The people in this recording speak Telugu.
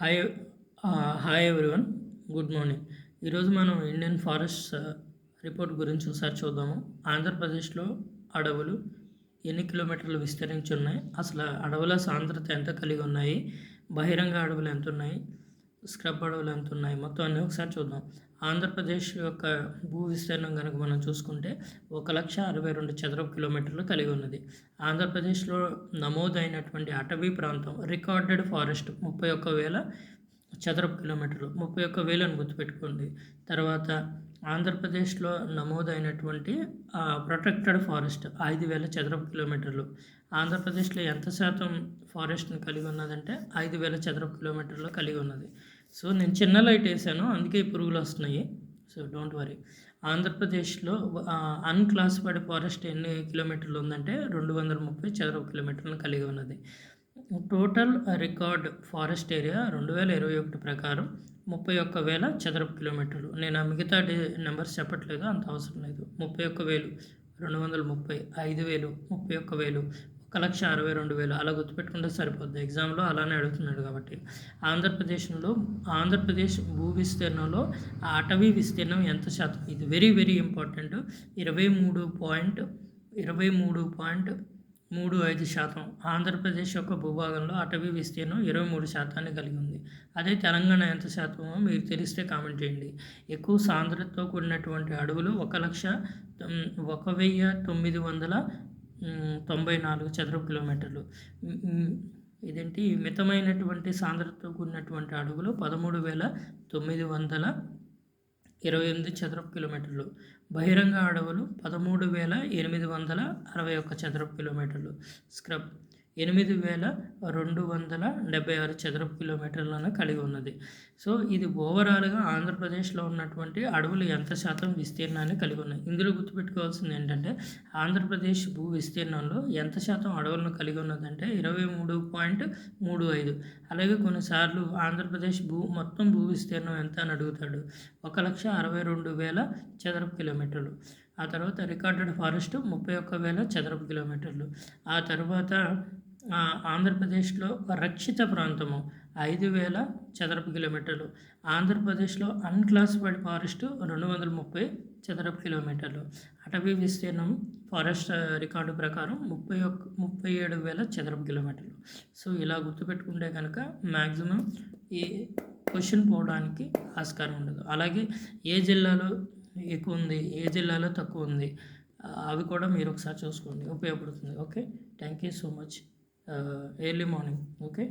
Hi hi everyone good morning ఈరోజు మనం ఇండియన్ ఫారెస్ట్ రిపోర్ట్ గురించి ఒకసారి చూద్దాము. ఆంధ్రప్రదేశ్లో అడవులు ఎన్ని కిలోమీటర్లు విస్తరించి ఉన్నాయి? అసలు అడవుల సాంద్రత ఎంత కలిగి ఉన్నాయి? బహిరంగ అడవులు ఎంత ఉన్నాయి? స్క్రబ్ అడవులు ఎంత ఉన్నాయి మొత్తం అన్నీ ఒకసారి చూద్దాం. ఆంధ్రప్రదేశ్ యొక్క భూ విస్తీర్ణం కనుక మనం చూసుకుంటే ఒక లక్ష అరవై రెండు చదరపు కిలోమీటర్లు కలిగి ఉన్నది. ఆంధ్రప్రదేశ్లో నమోదైనటువంటి అటవీ ప్రాంతం రికార్డెడ్ ఫారెస్ట్ ముప్పై ఒక్క వేల చదరపు కిలోమీటర్లు. ముప్పై ఒక్క వేలను గుర్తుపెట్టుకోండి. తర్వాత ఆంధ్రప్రదేశ్లో నమోదైనటువంటి ప్రొటెక్టెడ్ ఫారెస్ట్ ఐదు వేల చదరపు కిలోమీటర్లు. ఆంధ్రప్రదేశ్లో ఎంత శాతం ఫారెస్ట్ని కలిగి ఉన్నదంటే ఐదు వేల చదరపు కిలోమీటర్లు కలిగి ఉన్నది. సో నేను చిన్న లైట్ వేసాను అందుకే పురుగులు వస్తున్నాయి. So don't worry. ఆంధ్రప్రదేశ్లో అన్క్లాసిఫైడ్ ఫారెస్ట్ ఎన్ని కిలోమీటర్లు ఉందంటే రెండు వందల ముప్పై చదరపు కిలోమీటర్లను కలిగి ఉన్నది. టోటల్ రికార్డ్ ఫారెస్ట్ ఏరియా రెండు వేల ఇరవై ఒకటి ప్రకారం ముప్పై ఒక్క వేల చదరపు కిలోమీటర్లు. నేను ఆ మిగతా డే నెంబర్స్ చెప్పట్లేదు అంత అవసరం లేదు. ముప్పై ఒక్క వేలు రెండు వందల ముప్పై ఐదు వేలు ముప్పై ఒక్క వేలు ఒక లక్ష అరవై రెండు వేలు అలా గుర్తుపెట్టుకుంటే సరిపోద్ది. ఎగ్జామ్లో అలానే అడుగుతున్నాడు కాబట్టి. ఆంధ్రప్రదేశ్లో ఆంధ్రప్రదేశ్ భూ విస్తీర్ణంలో అటవీ విస్తీర్ణం ఎంత శాతం? ఇది వెరీ వెరీ ఇంపార్టెంట్. ఇరవై మూడు పాయింట్ ఇరవై మూడు పాయింట్ మూడు ఐదు శాతం. ఆంధ్రప్రదేశ్ యొక్క భూభాగంలో అటవీ విస్తీర్ణం ఇరవై మూడు శాతాన్ని కలిగి ఉంది. అదే తెలంగాణ ఎంత శాతమో మీరు తెలిస్తే కామెంట్ చేయండి. ఎక్కువ సాంద్రతతో కూడినటువంటి అడవులు ఒక లక్ష ఒక వెయ్యి తొమ్మిది వందల తొంభై నాలుగు చదరపు కిలోమీటర్లు. ఇదేంటి? మితమైనటువంటి సాంద్రతతో కూడినటువంటి అడుగులు పదమూడు వేల తొమ్మిది వందల ఇరవై ఎనిమిది చదరపు కిలోమీటర్లు. బహిరంగ అడవులు పదమూడు వేల ఎనిమిది వందల అరవై ఒక్క చదరపు కిలోమీటర్లు. స్క్రబ్ ఎనిమిది వేల రెండు వందల డెబ్బై ఆరు చదరపు కిలోమీటర్లను కలిగి ఉన్నది. సో ఇది ఓవరాల్గా ఆంధ్రప్రదేశ్లో ఉన్నటువంటి అడవులు ఎంత శాతం విస్తీర్ణాన్ని కలిగి ఉన్నాయి? ఇందులో గుర్తుపెట్టుకోవాల్సింది ఏంటంటే ఆంధ్రప్రదేశ్ భూ విస్తీర్ణంలో ఎంత శాతం అడవులను కలిగి ఉన్నదంటే ఇరవై మూడు పాయింట్ మూడు ఐదు. అలాగే కొన్నిసార్లు ఆంధ్రప్రదేశ్ భూ మొత్తం భూ విస్తీర్ణం ఎంత అని అడుగుతాడు? ఒక లక్ష అరవై రెండు వేల చదరపు కిలోమీటర్లు. ఆ తర్వాత రికార్డెడ్ ఫారెస్ట్ ముప్పై ఒక్క వేల చదరపు కిలోమీటర్లు. ఆ తర్వాత ఆంధ్రప్రదేశ్లో రక్షిత ప్రాంతము ఐదు వేల చదరపు కిలోమీటర్లు. ఆంధ్రప్రదేశ్లో అన్క్లాసిఫైడ్ ఫారెస్ట్ రెండు వందల ముప్పై చదరపు కిలోమీటర్లు. అటవీ విస్తీర్ణం ఫారెస్ట్ రికార్డు ప్రకారం ముప్పై ఒక్క ముప్పై ఏడు వేల చదరపు కిలోమీటర్లు. సో ఇలా గుర్తుపెట్టుకుంటే కనుక మ్యాక్సిమం ఈ క్వశ్చన్ పోవడానికి ఆస్కారం ఉండదు. అలాగే ఏ జిల్లాలో ఎక్కువ ఉంది ఏ జిల్లాలో తక్కువ ఉంది అవి కూడా మీరు ఒకసారి చూసుకోండి. ఉపయోగపడుతుంది. Okay? Thank you so much. Uh, early morning okay